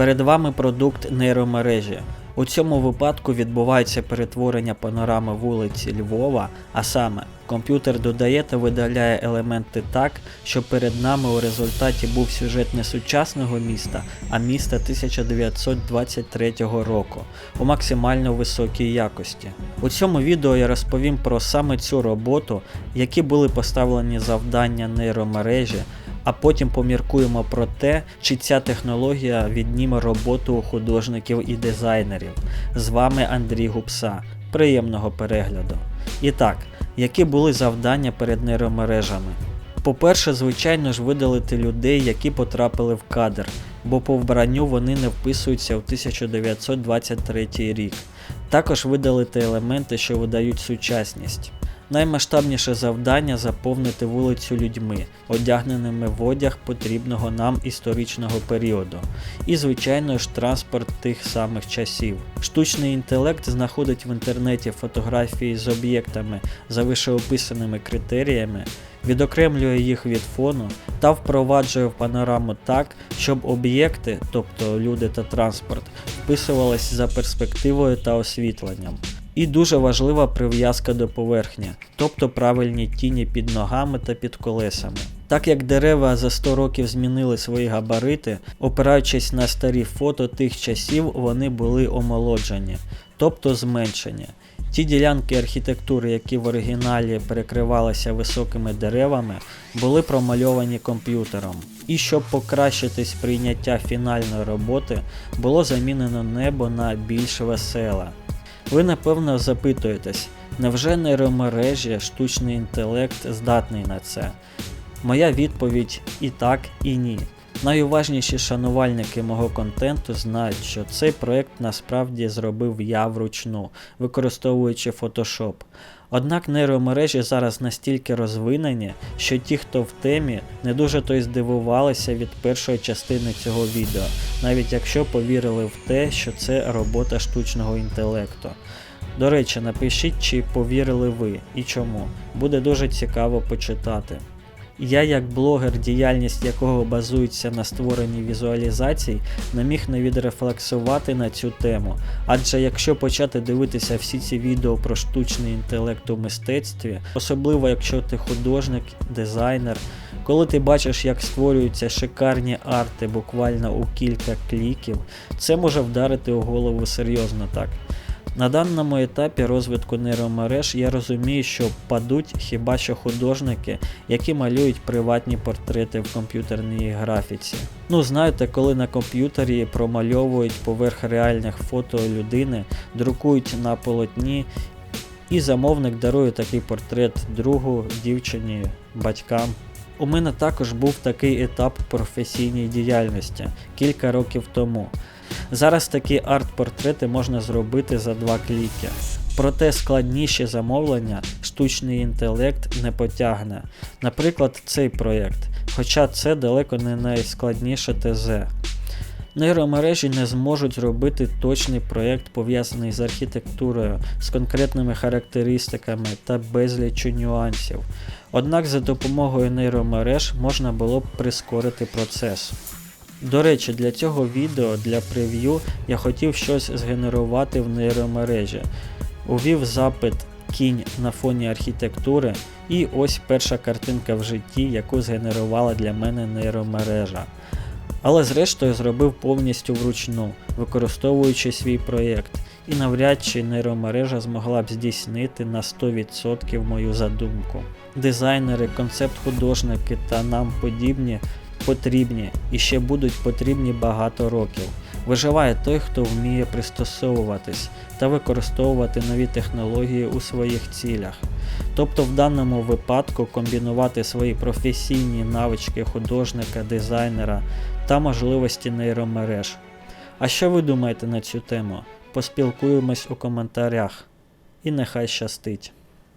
Перед вами продукт нейромережі. У цьому випадку відбувається перетворення панорами вулиці Львова, а саме комп'ютер додає та видаляє елементи так, щоб перед нами у результаті був сюжет не сучасного міста, а міста 1923 року у максимально високій якості. У цьому відео я розповім про саме цю роботу, які були поставлені завдання нейромережі, а потім поміркуємо про те, чи ця технологія відніме роботу художників і дизайнерів. З вами Андрій Гупса. Приємного перегляду. І так, які були завдання перед нейромережами? По-перше, звичайно ж, видалити людей, які потрапили в кадр, бо по вбранню вони не вписуються в 1923 рік. Також видалити елементи, що видають сучасність. Наймасштабніше завдання заповнити вулицю людьми, одягненими в одяг потрібного нам історичного періоду, і, звичайно ж, транспорт тих самих часів. Штучний інтелект знаходить в інтернеті фотографії з об'єктами за вишеописаними критеріями, відокремлює їх від фону та впроваджує в панораму так, щоб об'єкти, тобто люди та транспорт, вписувалися за перспективою та освітленням. І дуже важлива прив'язка до поверхні, тобто правильні тіні під ногами та під колесами. Так як дерева за 100 років змінили свої габарити, опираючись на старі фото тих часів, вони були омолоджені, тобто зменшені. Ті ділянки архітектури, які в оригіналі перекривалися високими деревами, були промальовані комп'ютером. І щоб покращити сприйняття фінальної роботи, було замінено небо на більш веселе. Ви напевно запитуєтесь, невже нейромережі, штучний інтелект здатний на це? Моя відповідь і так, і ні. Найуважніші шанувальники мого контенту знають, що цей проект насправді зробив я вручну, використовуючи Photoshop. Однак нейромережі зараз настільки розвинені, що ті, хто в темі, не дуже то й здивувалися від першої частини цього відео, навіть якщо повірили в те, що це робота штучного інтелекту. До речі, напишіть, чи повірили ви і чому. Буде дуже цікаво почитати. Я, як блогер, діяльність якого базується на створенні візуалізацій, не міг не відрефлексувати на цю тему. Адже якщо почати дивитися всі ці відео про штучний інтелект у мистецтві, особливо якщо ти художник, дизайнер, коли ти бачиш, як створюються шикарні арти буквально у кілька кліків, це може вдарити у голову серйозно так. На даному етапі розвитку нейромереж я розумію, що падуть хіба що художники, які малюють приватні портрети в комп'ютерній графіці. Ну, знаєте, коли на комп'ютері промальовують поверх реальних фото людини, друкують на полотні, і замовник дарує такий портрет другу, дівчині, батькам. У мене також був такий етап професійній діяльності кілька років тому. Зараз такі арт-портрети можна зробити за два кліки. Проте складніші замовлення штучний інтелект не потягне. Наприклад, цей проєкт, хоча це далеко не найскладніше ТЗ. Нейромережі не зможуть зробити точний проєкт пов'язаний з архітектурою, з конкретними характеристиками та безліччю нюансів. Однак за допомогою нейромереж можна було б прискорити процес. До речі, для цього відео для прев'ю я хотів щось згенерувати в нейромережі. Увів запит кінь на фоні архітектури, і ось перша картинка в житті, яку згенерувала для мене нейромережа. Але зрештою зробив повністю вручну, використовуючи свій проєкт, і навряд чи нейромережа змогла б здійснити на 100% мою задумку. Дизайнери, концепт-художники та нам подібні потрібні і ще будуть потрібні багато років. Виживає той, хто вміє пристосовуватись та використовувати нові технології у своїх цілях. Тобто в даному випадку комбінувати свої професійні навички художника, дизайнера та можливості нейромереж. А що ви думаєте на цю тему? Поспілкуємось у коментарях. І нехай щастить!